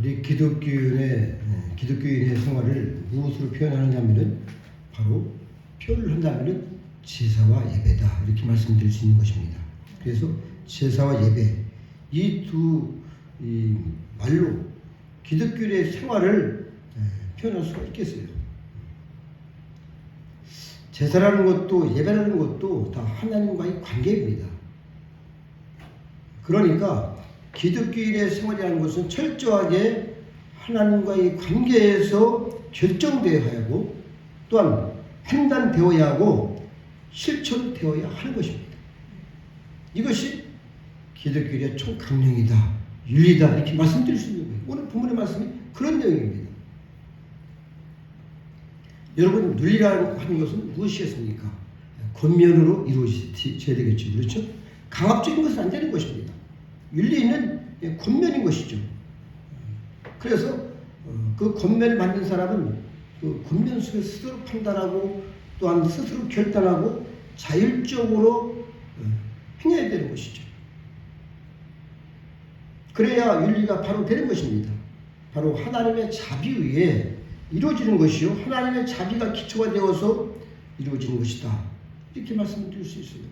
우리 기독교인의 예, 기독교인의 생활을 무엇으로 표현하느냐면은 바로 표현을 한다면은 제사와 예배다 이렇게 말씀드릴 수 있는 것입니다. 그래서 제사와 예배 이 두 말로 기독교인의 생활을 예, 표현할 수가 있겠어요. 제사라는 것도 예배라는 것도 다 하나님과의 관계입니다. 그러니까 기독교인의 생활이라는 것은 철저하게 하나님과의 관계에서 결정되어야 하고 또한 판단되어야 하고 실천되어야 하는 것입니다. 이것이 기독교의 총강령이다, 윤리다 이렇게 말씀드릴 수 있는 거예요. 오늘 본문의 말씀이 그런 내용입니다. 여러분 윤리라는 하는 것은 무엇이겠습니까? 권면으로 이루어져야 되겠죠. 그렇죠? 강압적인 것은 안 되는 것입니다. 윤리는 권면인 것이죠. 그래서 어, 그 권면을 만든 사람은 그 권면 속에 스스로 판단하고 또한 스스로 결단하고 자율적으로 어, 행해야 되는 것이죠. 그래야 윤리가 바로 되는 것입니다. 바로 하나님의 자비 위에 이루어지는 것이요. 하나님의 자비가 기초가 되어서 이루어지는 것이다. 이렇게 말씀드릴 수 있어요.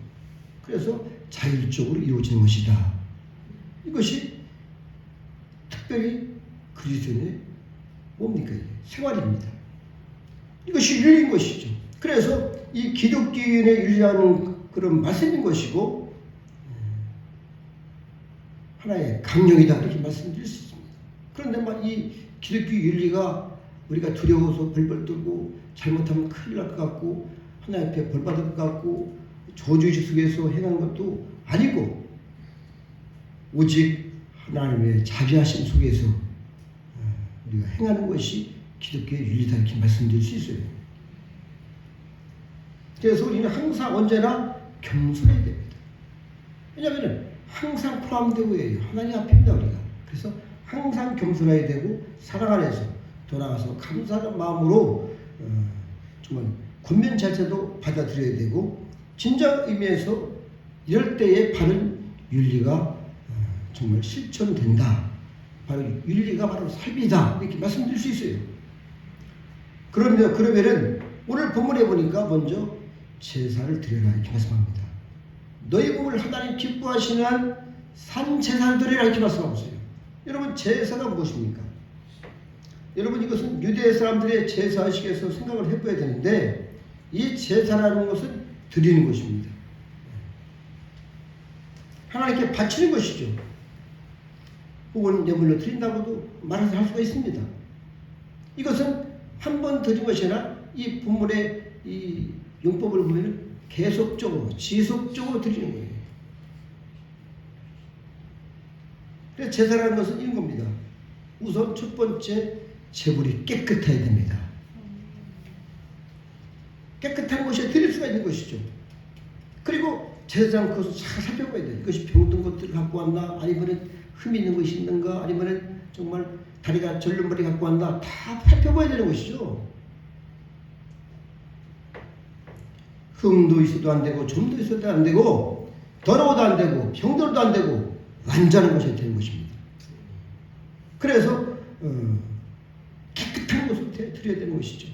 그래서 자율적으로 이루어지는 것이다. 이것이 특별히 그리스도인의 뭡니까? 생활입니다. 이것이 윤리인 것이죠. 그래서 이 기독교인의 윤리라는 그런 말씀인 것이고 하나의 강령이다 이렇게 말씀드릴 수 있습니다. 그런데 막이 기독교 윤리가 우리가 두려워서 벌벌 떨고 잘못하면 큰일 날 것 같고 하나님 앞에 벌 받을 것 같고 저주의 속에서 행하는 것도 아니고 오직 하나님의 자비하심 속에서 어, 우리가 행하는 것이 기독교의 윤리다 이렇게 말씀드릴 수 있어요. 그래서 우리는 항상 언제나 겸손해야 됩니다. 왜냐하면 항상 포함되고 해요. 하나님 앞입니다 우리가. 그래서 항상 겸손해야 되고 사랑 안에서 돌아가서 감사하는 마음으로 어, 정말 권면 자체도 받아들여야 되고 진정 의미에서 이럴 때에 바른 윤리가 어, 정말 실천된다. 바로 윤리가 바로 삶이다. 이렇게 말씀드릴 수 있어요. 그러면 그러면은 오늘 본문에 보니까 먼저 제사를 드려라 이렇게 말씀합니다. 너희 몸을 하나님 기뻐하시는 산 제사를 드리라 이렇게 말씀하고 있어요. 여러분 제사가 무엇입니까? 여러분 이것은 유대 사람들의 제사의식에서 생각을 해봐야 되는데 이 제사라는 것은 드리는 것입니다. 하나님께 바치는 것이죠. 혹은 예물로 드린다고도 말할 수가 있습니다. 이것은 한 번 드린 것이 아니라 이 본문의 이 용법을 보면 계속적으로 지속적으로 드리는 거예요. 그래서 제사라는 것은 이런 겁니다. 우선 첫 번째 재물이 깨끗해야 됩니다. 깨끗한 곳에 드릴 수가 있는 것이죠. 그리고 제사장 그것을 잘 살펴봐야 돼요. 이것이 병든 것들을 갖고 왔나 아니면 흠 있는 것이 있는가 아니면 정말 다리가 절름머리 갖고 왔나 다 살펴봐야 되는 것이죠. 흠도 있어도 안 되고 점도 있어도 안 되고 더러워도 안 되고 병들어도 안 되고 완전한 것이 되는 것입니다. 그래서 어, 깨끗한 것을 드려야 되는 것이죠.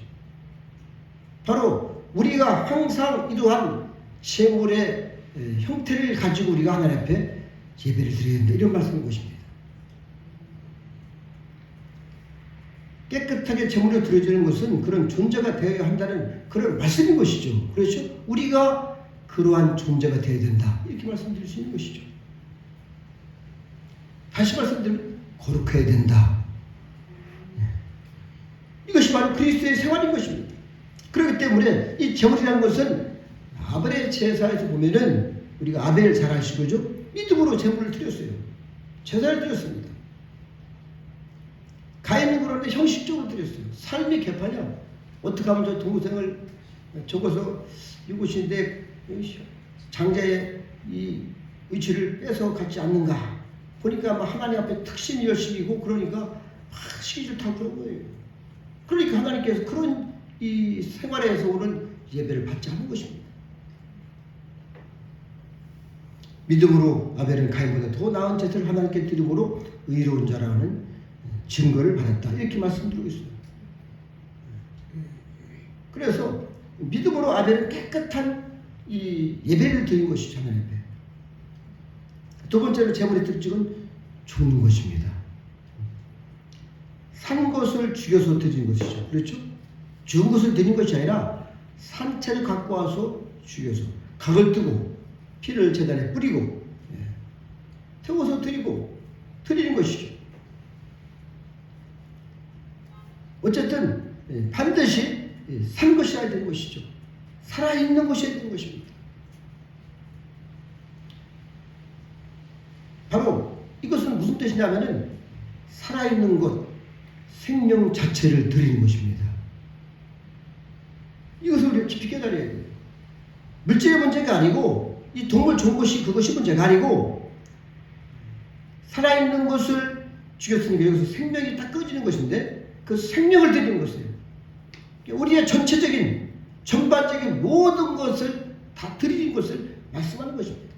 바로 우리가 항상 이러한 재물의 형태를 가지고 우리가 하나님 앞에 예배를 된다 이런 말씀인 것입니다. 깨끗하게 제물을 드려지는 것은 그런 존재가 되어야 한다는 그런 말씀인 것이죠. 그렇죠? 우리가 그러한 존재가 되어야 된다. 이렇게 말씀드릴 수 있는 것이죠. 다시 말씀드리면 거룩해야 된다. 예. 이것이 바로 그리스도의 생활인 것입니다. 그렇기 때문에 이 제물이라는 것은 아벨의 제사에서 보면은 우리가 아벨 잘 아시고 죠 믿음으로 제물을 드렸어요. 제사를 드렸습니다. 가인은 그런데 형식적으로 드렸어요. 삶의 개판이야. 어떻게 하면 저 동생을 적어서 이곳인데 장자의 이 의지를 뺏어 갖지 않는가. 보니까 막 하나님 앞에 특신 열심이고 그러니까 막 시기 좋다고 그런 거예요. 그러니까 하나님께서 그런 이 생활에서 오는 예배를 받지 않는 것입니다. 믿음으로 아벨은 가인보다 더 나은 제사를 하나님께 드림으로 의로운 자라는 증거를 받았다. 이렇게 말씀드리고 있어요. 그래서 믿음으로 아벨은 깨끗한 이 예배를 드린. 하나님 예배. 두 번째로 제물의 특징은 죽는 것입니다. 산 것을 죽여서 드린 것이죠. 그렇죠? 죽은 것을 드린 것이 아니라 산채를 갖고 와서 죽여서 각을 뜨고 피를 재단에 뿌리고 예, 태워서 드리고 드리는 것이죠. 어쨌든 예, 반드시 예, 산 것이어야 되는 것이죠. 살아있는 것이어야 되는 것입니다. 바로 이것은 무슨 뜻이냐면은 살아있는 것, 생명 자체를 드리는 것입니다. 이것을 우리가 깊이 깨달아야 돼요. 물질의 문제가 아니고 이 동물 좋은 것이 그것이 문제가 아니고 살아있는 것을 죽였으니까 여기서 생명이 다 꺼지는 것인데 그 생명을 드리는 것이에요. 우리의 전체적인 전반적인 모든 것을 다 드리는 것을 말씀하는 것입니다.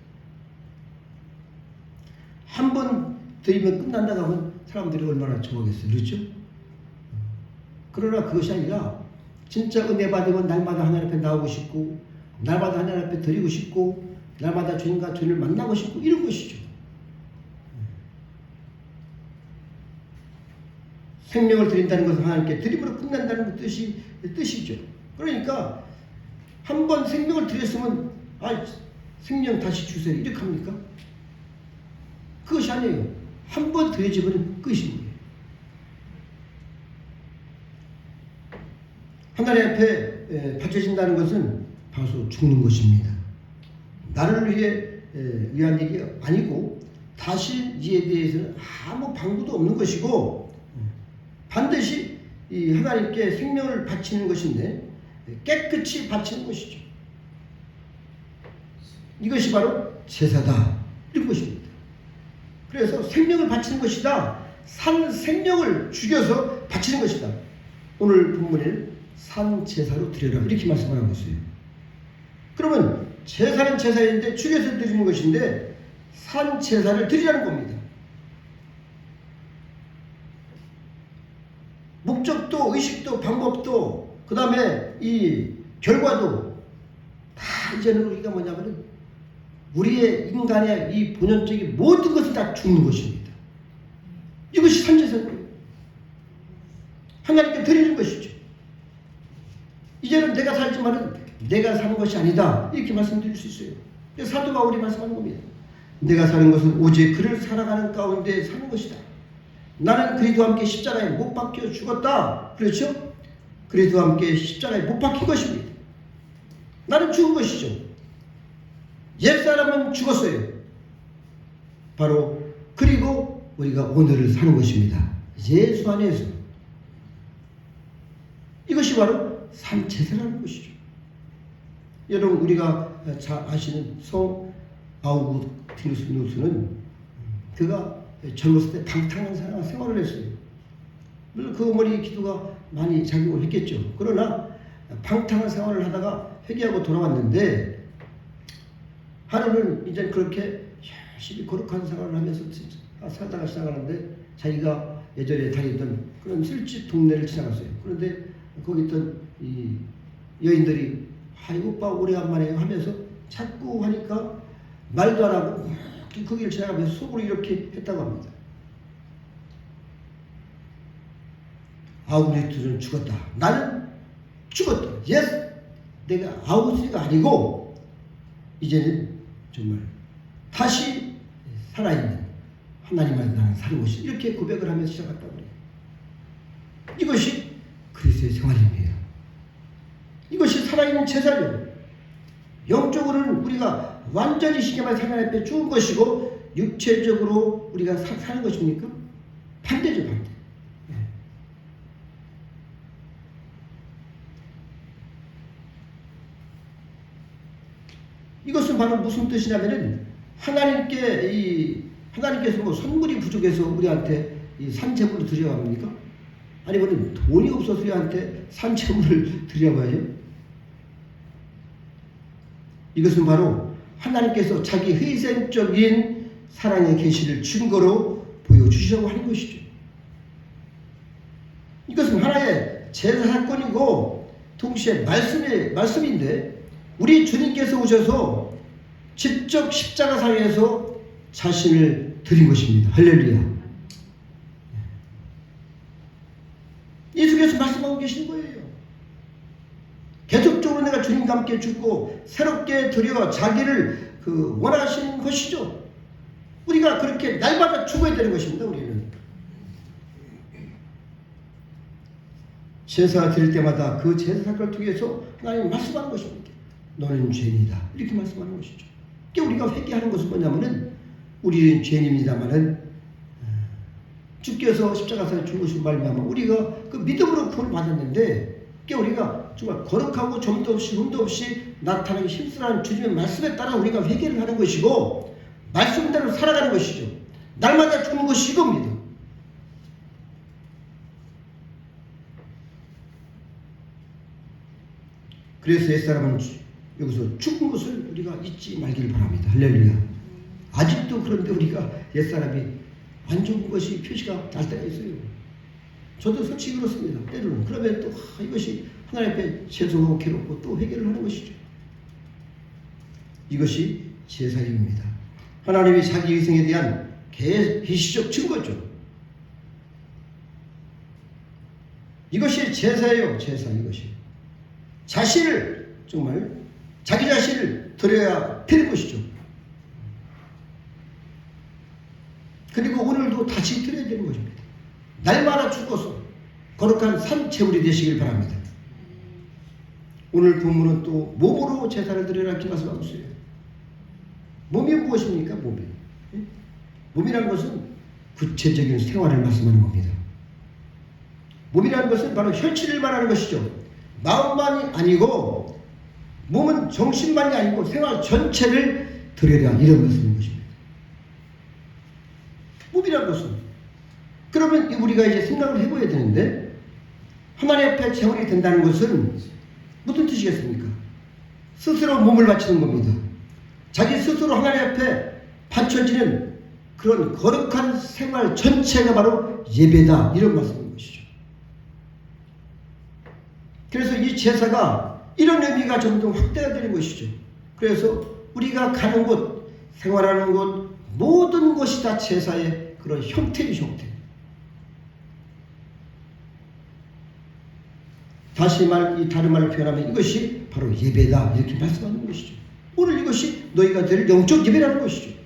한 번 드리면 끝난다고 하면 사람들이 얼마나 좋아하겠어요. 그렇죠? 그러나 그것이 아니라 진짜 은혜 받으면 날마다 하나님 앞에 나오고 싶고 날마다 하나님 앞에 드리고 싶고 날마다 주님과 주님을 만나고 싶고 이런 것이죠. 생명을 드린다는 것은 하나님께 드림으로 끝난다는 뜻이 뜻이죠. 그러니까 한 번 생명을 드렸으면 아 생명 다시 주세요 이렇게 합니까? 그것이 아니에요. 한 번 드려지면 끝인 거예요. 하나님 앞에 바쳐진다는 것은 바로 죽는 것입니다. 나를 위해 위한 일이 아니고 다시 이에 대해서는 아무 방구도 없는 것이고 반드시 이 하나님께 생명을 바치는 것인데 깨끗이 바치는 것이죠. 이것이 바로 제사다 이런 것입니다. 그래서 생명을 바치는 것이다. 산 생명을 죽여서 바치는 것이다. 오늘 본문에 산 제사로 드려라 이렇게 말씀하고 있어요. 그러면 제사는 제사인데 죽여서 드리는 것인데 산 제사를 드리라는 겁니다. 목적도 의식도 방법도 그 다음에 이 결과도 다 이제는 우리가 뭐냐면은 우리의 인간의 이 본연적인 모든 것을 다 죽는 것입니다. 이것이 산제사예요. 하나님께 드리는 것이죠. 이제는 내가 살지만은 내가 사는 것이 아니다. 이렇게 말씀드릴 수 있어요. 사도 바울이 말씀하는 겁니다. 내가 사는 것은 오직 그를 살아가는 가운데 사는 것이다. 나는 그리스도와 함께 십자가에 못 박혀 죽었다. 그렇죠? 그리스도와 함께 십자가에 못 박힌 것입니다. 나는 죽은 것이죠. 옛사람은 죽었어요. 바로 그리고 우리가 오늘을 사는 것입니다. 예수 안에서. 이것이 바로 산제사라는 것이죠. 여러분 우리가 잘 아시는 성 아우구티누스는 그가 젊었을 때 방탕한 생활을 했어요. 물론 그 어머니 기도가 많이 작용을 했겠죠. 그러나 방탕한 생활을 하다가 회개하고 돌아왔는데 하루는 이제 그렇게 열심히 거룩한 생활을 하면서 살다가 시작하는데 자기가 예전에 다니던 그런 술집 동네를 지나갔어요. 그런데 거기 있던 이 여인들이 아이고 오빠 오래간만에 하면서 자꾸 하니까 말도 안 하고 거기를 지나가면서 속으로 이렇게 했다고 합니다. 아우리트는 죽었다. 나는 죽었다. 예스. 내가 아우스가 아니고 이제는 정말 다시 살아있는 하나님 안에 나는 사는 것이 이렇게 고백을 하면서 시작했다고 그래요. 이것이 그리스도의 생활입니다. 살아있는 제사죠. 영적으로는 우리가 완전히 시계만 하나님 앞에 죽은 것이고 육체적으로 우리가 사, 사는 것입니까? 반대죠 반대. 네. 이것은 바로 무슨 뜻이냐면은 하나님께 이 하나님께서 뭐 선물이 부족해서 우리한테 이 산채물을 드려야 합니까? 아니면 돈이 없어서 우리한테 산채물을 드려야요? 이것은 바로 하나님께서 자기 희생적인 사랑의 계시를 증거로 보여주시려고 하는 것이죠. 이것은 하나의 제사 사건이고 동시에 말씀의 말씀인데 우리 주님께서 오셔서 직접 십자가상에서 자신을 드린 것입니다. 할렐루야. 예수께서 말씀하고 계신 거예요. 내가 주님과 함께 죽고 새롭게 드려 자기를 그 원하시는 것이죠. 우리가 그렇게 날마다 죽어야 되는 것입니다. 우리는 제사 드릴 때마다 그 제사 사건을 통해서 하나님 말씀하는 것입니다. 너는 죄인이다 이렇게 말씀하는 것이죠. 우리가 회개하는 것은 뭐냐면은 우리는 죄인입니다만은 어, 주께서 십자가에서 죽으신 말미암아 우리가 그 믿음으로 구원을 받았는데 우리가 정말 거룩하고 점도 없이 흠도 없이 나타나기 힘쓰라는 주님의 말씀에 따라 우리가 회개를 하는 것이고 말씀대로 살아가는 것이죠. 날마다 죽는 것이 이겁니다. 그래서 옛사람은 여기서 죽은 것을 우리가 잊지 말기를 바랍니다. 할렐루야. 아직도 그런데 우리가 옛사람이 안 죽은 것이 표시가 날 때가 있어요. 저도 솔직히 그렇습니다. 때로는. 그러면 또 아, 이것이 하나님 앞에 죄송하고 괴롭고 또 회개를 하는 것이죠. 이것이 제사입니다. 하나님이 자기 위생에 대한 계시적 증거죠. 이것이 제사예요. 제사 이것이. 자신을 정말 자기 자신을 드려야 되는 것이죠. 그리고 오늘도 다시 드려야 되는 것입니다. 날마다 죽어서 거룩한 산 제물이 되시길 바랍니다. 오늘 본문은 또 몸으로 제사를 드려라 이렇게 말씀하고 있어요. 몸이 무엇입니까? 몸이. 예? 몸이라는 것은 구체적인 생활을 말씀하는 겁니다. 몸이라는 것은 바로 혈치를 말하는 것이죠. 마음만이 아니고 몸은 정신만이 아니고 생활 전체를 드려야 이런 말씀인 것입니다. 몸이라는 것은 그러면 우리가 이제 생각을 해봐야 되는데 하나님 앞에 재물이 된다는 것은 무슨 뜻이겠습니까? 스스로 몸을 바치는 겁니다. 자기 스스로 하나님 앞에 바쳐지는 그런 거룩한 생활 전체가 바로 예배다 이런 말씀인 것이죠. 그래서 이 제사가 이런 의미가 점점 확대가 되는 것이죠. 그래서 우리가 가는 곳, 생활하는 곳, 모든 것이 다 제사의 그런 형태이 형태. 다시 말, 이 다른 말로 표현하면 이것이 바로 예배다. 이렇게 말씀하는 것이죠. 오늘 이것이 너희가 될 영적 예배라는 것이죠.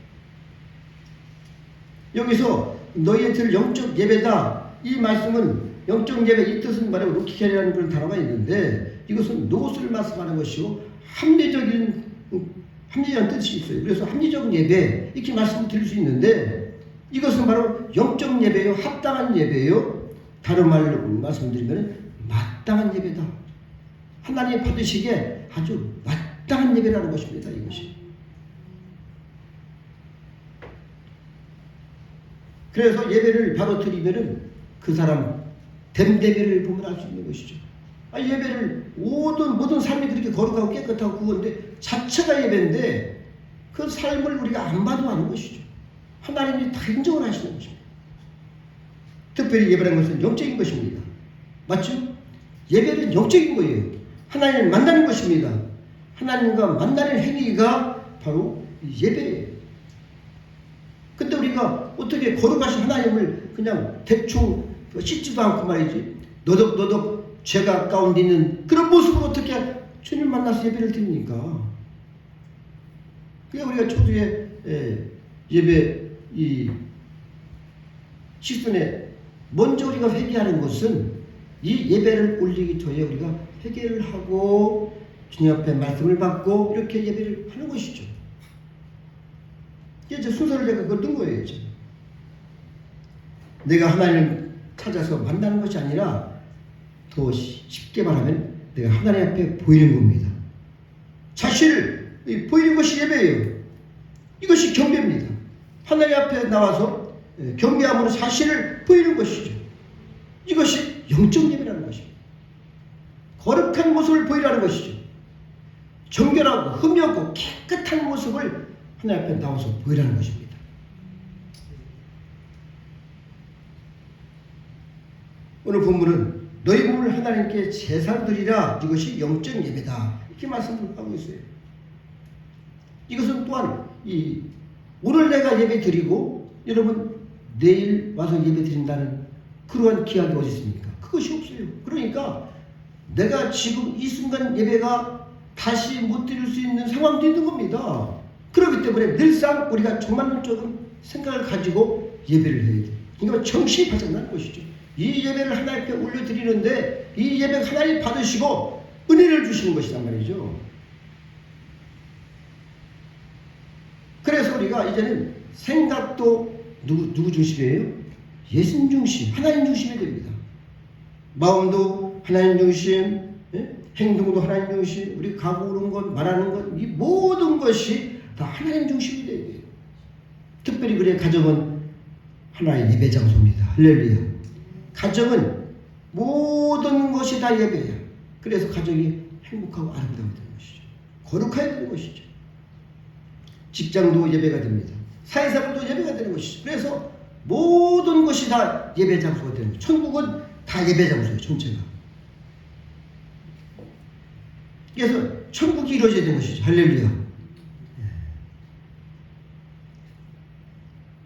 여기서 너희의 들 영적 예배다. 이 말씀은 영적 예배 이 뜻은 말하면 루키케리라는 그런 단어가 있는데 이것은 노것을 말씀하는 것이고 합리적인 합리적인 뜻이 있어요. 그래서 합리적인 예배 이렇게 말씀을 드릴 수 있는데 이것은 바로 영적 예배요, 합당한 예배요. 다른 말로 말씀드리면 마땅한 예배다. 하나님 받으시기에 아주 마땅한 예배라는 것입니다. 이것이. 그래서 예배를 바로 드리면은 그 사람 됨됨이를 보면 알 수 있는 것이죠. 아, 예배를 모든 모든 삶이 그렇게 거룩하고 깨끗하고 그건데 자체가 예배인데 그 삶을 우리가 안 봐도 아는 것이죠. 하나님이 다 인정을 하시는 것입니다. 특별히 예배라는 것은 영적인 것입니다. 맞죠? 예배는 영적인 거예요. 하나님을 만나는 것입니다. 하나님과 만나는 행위가 바로 예배예요. 근데 우리가 어떻게 거룩하신 하나님을 그냥 대충 씻지도 않고 말이지 너덕너덕 죄가 가운데 있는 그런 모습으로 어떻게 주님 만나서 예배를 드립니까? 그게 우리가 초두에 예배 이 시즌에 먼저 우리가 회개하는 것은 이 예배를 올리기 전에 우리가 회개를 하고 주님 앞에 말씀을 받고 이렇게 예배를 하는 것이죠. 이제 순서를 제가 그걸 뜬 거예요. 이제. 내가 하나님을 찾아서 만나는 것이 아니라 더 쉽게 말하면 내가 하나님 앞에 보이는 겁니다. 자신을 보이는 것이 예배예요. 이것이 경배입니다. 하나님 앞에 나와서 예, 경배함으로 자신을 보이는 것이죠. 이것이 영적 예배라는 것입니다. 거룩한 모습을 보이라는 것이죠. 정결하고 흠이 없고 깨끗한 모습을 하나님 앞에 나와서 보이라는 것입니다. 오늘 본문은 너희 몸을 하나님께 제사로 드리라 이것이 영적 예배다 이렇게 말씀을 하고 있어요. 이것은 또한 이 오늘 내가 예배 드리고 여러분 내일 와서 예배 드린다는 그러한 기한이 어디 있습니까? 그것이 없어요. 그러니까 내가 지금 이 순간 예배가 다시 못 드릴 수 있는 상황도 있는 겁니다. 그렇기 때문에 늘상 우리가 종말론적인 생각을 가지고 예배를 해야 돼. 그러니까 정신이 바짝나는 것이죠. 이 예배를 하나님께 올려드리는데 이 예배 하나님 받으시고 은혜를 주시는 것이란 말이죠. 그래서 우리가 이제는 생각도 누구, 누구 중심이에요? 예수님 중심, 하나님 중심이 됩니다. 마음도 하나님 중심, 예? 행동도 하나님 중심, 우리 가고 오는 것, 말하는 것, 이 모든 것이 다 하나님 중심이 돼야 돼요. 특별히 그래 가정은 하나의 예배 장소입니다. 할렐루야. 가정은 모든 것이 다 예배야. 그래서 가정이 행복하고 되는 것이죠. 거룩해야 되는 것이죠. 직장도 예배가 됩니다. 사회생활도 예배가 되는 것이죠. 그래서 모든 것이 다 예배 장소가 되는 거죠. 천국은 다 예배 장소예요. 전체가. 그래서 천국이 이루어져야 되는 것이죠. 할렐루야.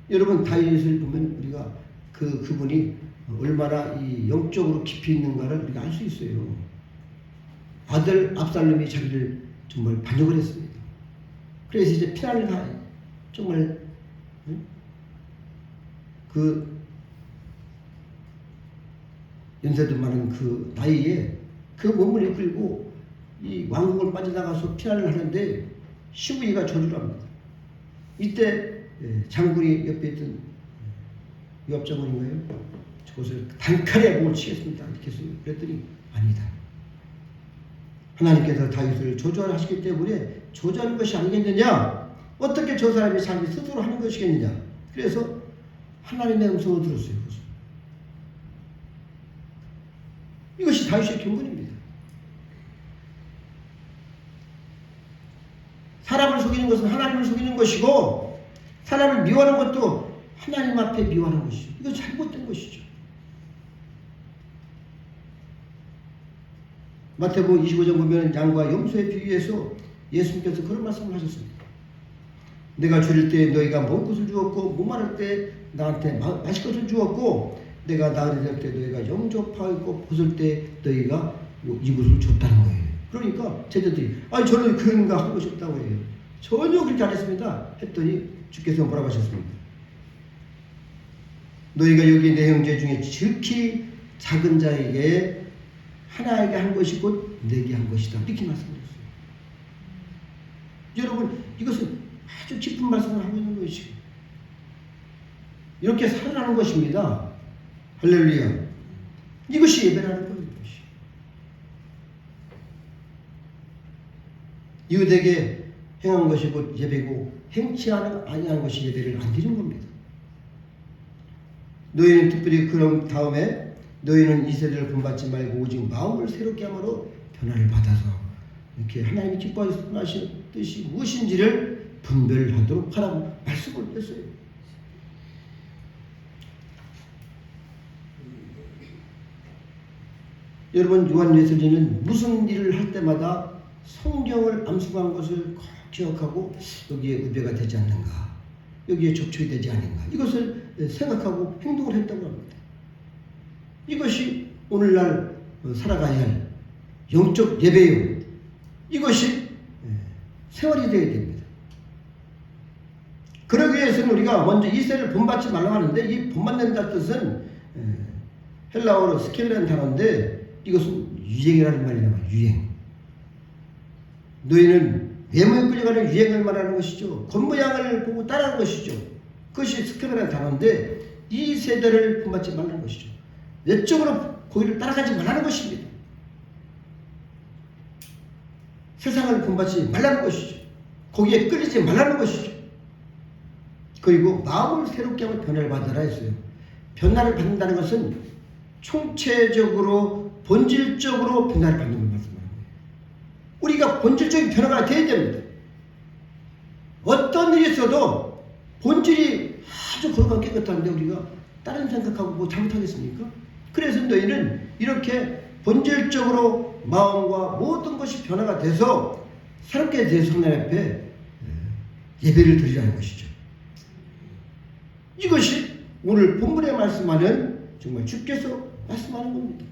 예. 여러분 다윗을 보면 우리가 그 그분이 얼마나 이 영적으로 깊이 있는가를 우리가 알 수 있어요. 아들 압살롬이 자기를 정말 반역을 했습니다. 그래서 이제 피난을 가 정말 응? 그 연세도 많은 그 나이에 그 몸을 이끌고 이 왕국을 빠져나가서 피난을 하는데 시부이가 저주를 합니다. 이때 예, 장군이 옆에 있던 위협장군인가요? 저것을 단칼에 목을 치겠습니다. 이렇게 했어요. 그랬더니 아니다. 하나님께서 다윗을 조절하시기 때문에 조절하는 것이 아니겠느냐? 어떻게 저 사람이 자기 스스로 하는 것이겠느냐? 그래서 하나님의 음성을 들었어요. 그것을. 이것이 다윗의 경건입니다. 사람을 속이는 것은 하나님을 속이는 것이고 사람을 미워하는 것도 하나님 앞에 미워하는 것이죠. 이거 잘못된 것이죠. 마태복음 25장 보면 양과 염소에 비유해서 예수님께서 그런 말씀을 하셨습니다. 내가 줄일 때 너희가 먹을 것을 주었고 목마를 때 나한테 마, 마실 것을 주었고 내가 나으리 때 너희가 영접하고 벗을 때 너희가 이것을 줬다는 거예요. 그러니까 제자들이 아니 저는 그런가 하고 싶다고 해요. 전혀 그렇게 안 했습니다. 했더니 주께서 뭐라고 하셨습니까? 너희가 여기 내 형제 중에 지극히 작은 자에게 하나에게 한 것이 곧 내게 한 것이다. 이렇게 말씀하셨어요. 여러분 이것은 아주 깊은 말씀을 하고 있는 것이고 이렇게 살아나는 것입니다. 할렐루야. 이것이 예배라는 거예요. 이웃에게 행한 것이 곧 예배고 행치 않은 아니한 것이 예배를 안 드리는 겁니다. 너희는 특별히 그런 다음에 너희는 이 세대를 본받지 말고 오직 마음을 새롭게 함으로 변화를 받아서 이렇게 하나님이 기뻐하신 뜻이 무엇인지를 분별하도록 하라고 말씀을 했어요. 여러분 요한 예수님은 무슨 일을 할 때마다 성경을 암송한 것을 꼭 기억하고 여기에 의배가 되지 않는가 여기에 적초이 되지 않는가 이것을 생각하고 행동을 했다고 합니다. 이것이 오늘날 살아가야 할 영적 예배요. 이것이 세월이 되어야 됩니다. 그러기 위해서는 우리가 먼저 이세를 본받지 말라고 하는데 이 본받는다 뜻은 헬라어로 스켈라는 단어인데 이것은 유행이라는 말이에요. 유행. 너희는 외모에 끌려가는 유행을 말하는 것이죠. 겉모양을 보고 따라하는 것이죠. 그것이 스켈라는 단어인데 이 세대를 본받지 말라는 것이죠. 내적으로 거기를 따라가지 말라는 것입니다. 세상을 본받지 말라는 것이죠. 거기에 끌리지 말라는 것이죠. 그리고 마음을 새롭게 하면 변화를 받으라 했어요. 변화를 받는다는 것은 총체적으로 본질적으로 변화를 받는 거예요. 우리가 본질적인 변화가 돼야 됩니다. 어떤 일이 있어도 본질이 아주 거룩하고 깨끗한데 우리가 다른 생각하고 뭐 잘못하겠습니까? 그래서 너희는 이렇게 본질적으로 마음과 모든 것이 변화가 돼서 새롭게 된 성령 앞에 예, 예배를 드리라는 것이죠. 이것이 오늘 본문에 말씀하는 정말 주께서 말씀하는 겁니다.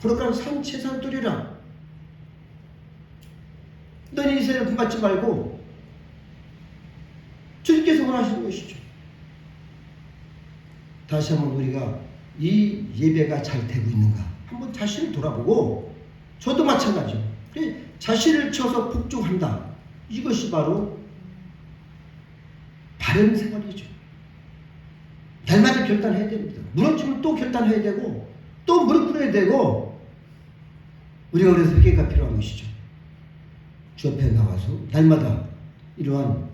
거룩한 산채산 드리라. 너희 이세를 분받지 말고 주님께서 원하시는 것이죠. 다시 한번 우리가 이 예배가 잘 되고 있는가 한번 자신을 돌아보고 저도 마찬가지요. 그래, 자신을 쳐서 복종한다. 이것이 바로 바른 생활이죠. 날마다 결단해야 됩니다. 무너지면 또 결단해야 되고 또 무릎 꿇어야 되고 우리가 그래서 회개가 필요한 것이죠. 주 앞에 나와서 날마다 이러한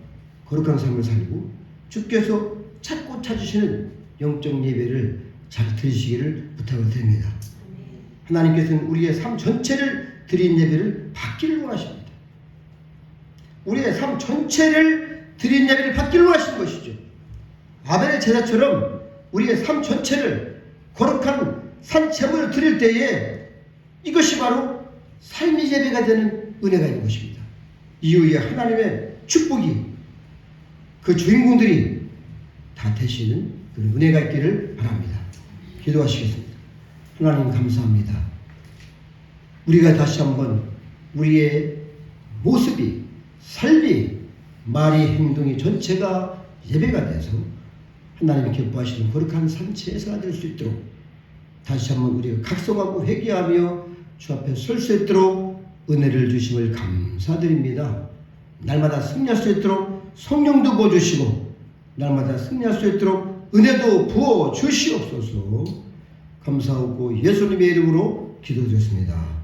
거룩한 삶을 살고 주께서 찾고 찾으시는 영적 예배를 잘 드리시기를 부탁을 드립니다. 하나님께서는 우리의 삶 전체를 드린 예배를 받기를 원하십니다. 우리의 삶 전체를 드린 예배를 받기를 원하시는 것이죠. 아벨의 제사처럼 우리의 삶 전체를 거룩한 산 제물을 드릴 때에 이것이 바로 삶의 예배가 되는 은혜가 있는 것입니다. 이후에 하나님의 축복이 그 주인공들이 다 되시는 그런 은혜가 있기를 바랍니다. 기도하시겠습니다. 하나님 감사합니다. 우리가 다시 한번 우리의 모습이 삶이 말이 행동이 전체가 예배가 돼서 하나님이 기뻐하시는 거룩한 산체에서가 될 수 있도록 다시 한번 우리가 각성하고 회개하며 주 앞에 설 수 있도록 은혜를 주심을 감사드립니다. 날마다 승리할 수 있도록 성령도 부어주시고 날마다 승리할 수 있도록 은혜도 부어 주시옵소서 감사하고 예수님의 이름으로 기도드렸습니다.